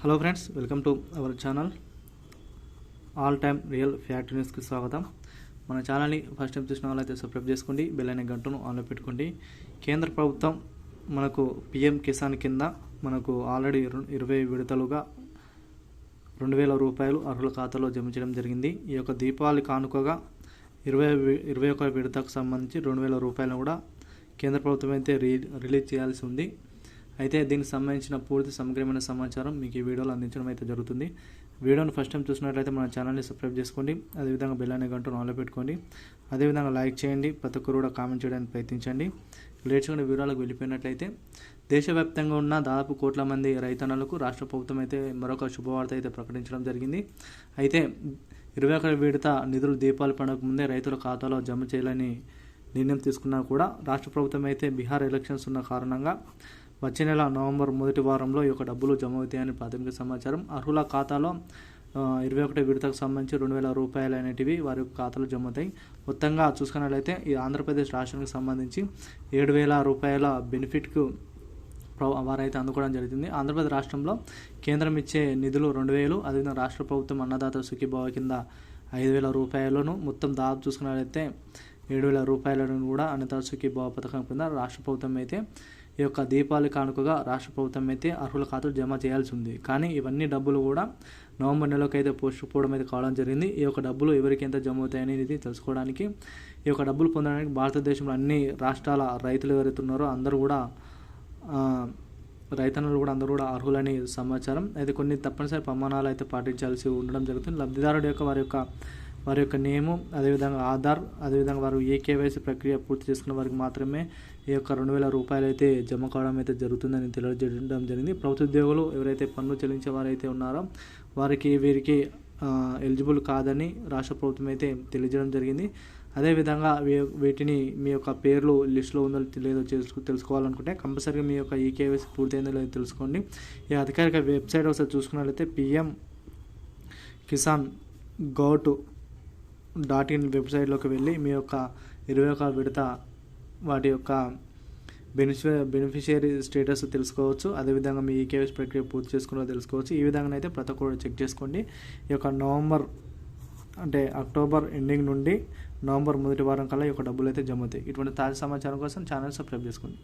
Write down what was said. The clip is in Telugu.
Hello friends welcome to our channel all time real fact న్యూస్కి స్వాగతం. మన ఛానల్ని ఫస్ట్ టైం చూసిన వాళ్ళైతే సబ్స్క్రైబ్ చేసుకోండి బెల్ అనే గంటను ఆన్లో పెట్టుకోండి. కేంద్ర ప్రభుత్వం మనకు పిఎం కిసాన్ కింద మనకు ఆల్రెడీ ఇరవై విడతలుగా రెండు వేల రూపాయలు అర్హుల ఖాతాలో జమ చేయడం జరిగింది. ఈ యొక్క దీపావళి కానుకగా ఇరవై ఇరవై ఒక విడతకు సంబంధించి రెండు వేల రూపాయలను కూడా కేంద్ర ప్రభుత్వం అయితే రిలీజ్ చేయాల్సి ఉంది. అయితే దీనికి సంబంధించిన పూర్తి సమగ్రమైన సమాచారం మీకు ఈ వీడియోలో అందించడం అయితే జరుగుతుంది. వీడియోని ఫస్ట్ టైం చూసినట్లయితే మన ఛానల్ని సబ్స్క్రైబ్ చేసుకోండి. అదేవిధంగా బెల్ అనే గంటను ఆన్లో పెట్టుకోండి. అదేవిధంగా లైక్ చేయండి. ప్రతి ఒక్కరు కూడా కామెంట్ చేయడానికి ప్రయత్నించండి. లేట్ చేయకుండా వివరాలకు వెళ్ళిపోయినట్లయితే దేశవ్యాప్తంగా ఉన్న దాదాపు కోట్ల మంది రైతన్నలకు రాష్ట్ర ప్రభుత్వం అయితే మరొక శుభవార్త అయితే ప్రకటించడం జరిగింది. అయితే ఇరవై ఒకటి విడత నిధులు దీపావళి పండుగ ముందే రైతుల ఖాతాలో జమ చేయాలని నిర్ణయం తీసుకున్నా కూడా రాష్ట్ర ప్రభుత్వం అయితే బీహార్ ఎలక్షన్స్ ఉన్న కారణంగా వచ్చే నెల నవంబర్ మొదటి వారంలో ఈ యొక్క డబ్బులు జమ అవుతాయని ప్రాథమిక సమాచారం. అర్హుల ఖాతాలో ఇరవై ఒకటి విడతకు సంబంధించి రెండు వేల రూపాయలు అనేటివి వారి యొక్క ఖాతాలో జమ అవుతాయి. మొత్తంగా చూసుకున్నట్లయితే ఈ ఆంధ్రప్రదేశ్ రాష్ట్రానికి సంబంధించి ఏడు వేల రూపాయల బెనిఫిట్కు వారైతే అందుకోవడం జరిగింది ఆంధ్రప్రదేశ్ రాష్ట్రంలో కేంద్రం ఇచ్చే నిధులు రెండు వేలు అదేవిధంగా రాష్ట్ర ప్రభుత్వం అన్నదాత సుఖీభావ కింద ఐదు వేల రూపాయలను మొత్తం దాదాపు చూసుకున్నట్లయితే ఏడు వేల రూపాయలను కూడా అన్నదాత సుఖీభావ పథకం కింద రాష్ట్ర ప్రభుత్వం అయితే ఈ యొక్క దీపావళి కానుకగా రాష్ట్ర ప్రభుత్వం అయితే అర్హుల ఖాతాలు జమ చేయాల్సి ఉంది. కానీ ఇవన్నీ డబ్బులు కూడా నవంబర్ నెలకు అయితే పోస్ట్ పోవడం అయితే కావడం జరిగింది. ఈ యొక్క డబ్బులు ఎవరికి ఎంత జమ అవుతాయని ఇది తెలుసుకోవడానికి ఈ యొక్క డబ్బులు పొందడానికి భారతదేశంలో అన్ని రాష్ట్రాల రైతులు ఎవరైతే ఉన్నారో అందరూ కూడా రైతన్నులు కూడా అందరూ కూడా అర్హులని సమాచారం. అయితే కొన్ని తప్పనిసరి ప్రమాణాలు అయితే పాటించాల్సి ఉండడం జరుగుతుంది. లబ్ధిదారుడు యొక్క వారి యొక్క వారి యొక్క నేము అదేవిధంగా ఆధార్ అదేవిధంగా వారు ఏ కేవైసీ ప్రక్రియ పూర్తి చేసుకున్న వారికి మాత్రమే ఈ యొక్క రెండు వేల రూపాయలు అయితే జమ కావడం అయితే జరుగుతుందని తెలియజేయడం జరిగింది. ప్రభుత్వ ఉద్యోగులు ఎవరైతే పన్ను చెల్లించే వారైతే ఉన్నారో వారికి వీరికి ఎలిజిబుల్ కాదని రాష్ట్ర ప్రభుత్వం అయితే తెలియజేయడం జరిగింది. అదేవిధంగా వీటిని మీ యొక్క పేర్లు లిస్టులో ఉందో లేదో తెలుసు తెలుసుకోవాలనుకుంటే కంపల్సరీగా మీ యొక్క ఈకేవైసీ పూర్తయిందో లేదో తెలుసుకోండి. ఈ అధికారిక వెబ్సైట్ ఒకసారి చూసుకున్నట్లయితే PM Kisan gov dot in వెబ్సైట్లోకి వెళ్ళి మీ యొక్క ఇరవై ఒక విడత వాటి యొక్క బెనిఫి బెనిఫిషియరీ స్టేటస్ తెలుసుకోవచ్చు. అదేవిధంగా మీ ఈకేఎస్ ప్రక్రియ పూర్తి చేసుకున్నో తెలుసుకోవచ్చు. ఈ విధంగా అయితే ప్రతి ఒక్కరు చెక్ చేసుకోండి. ఈ యొక్క నవంబర్ అంటే అక్టోబర్ ఎండింగ్ నుండి నవంబర్ మొదటి వారం కల్లా ఈ యొక్క డబ్బులు అయితే జమ అవుతాయి. ఇటువంటి తాజా సమాచారం కోసం ఛానల్ సబ్స్క్రైబ్ చేసుకోండి.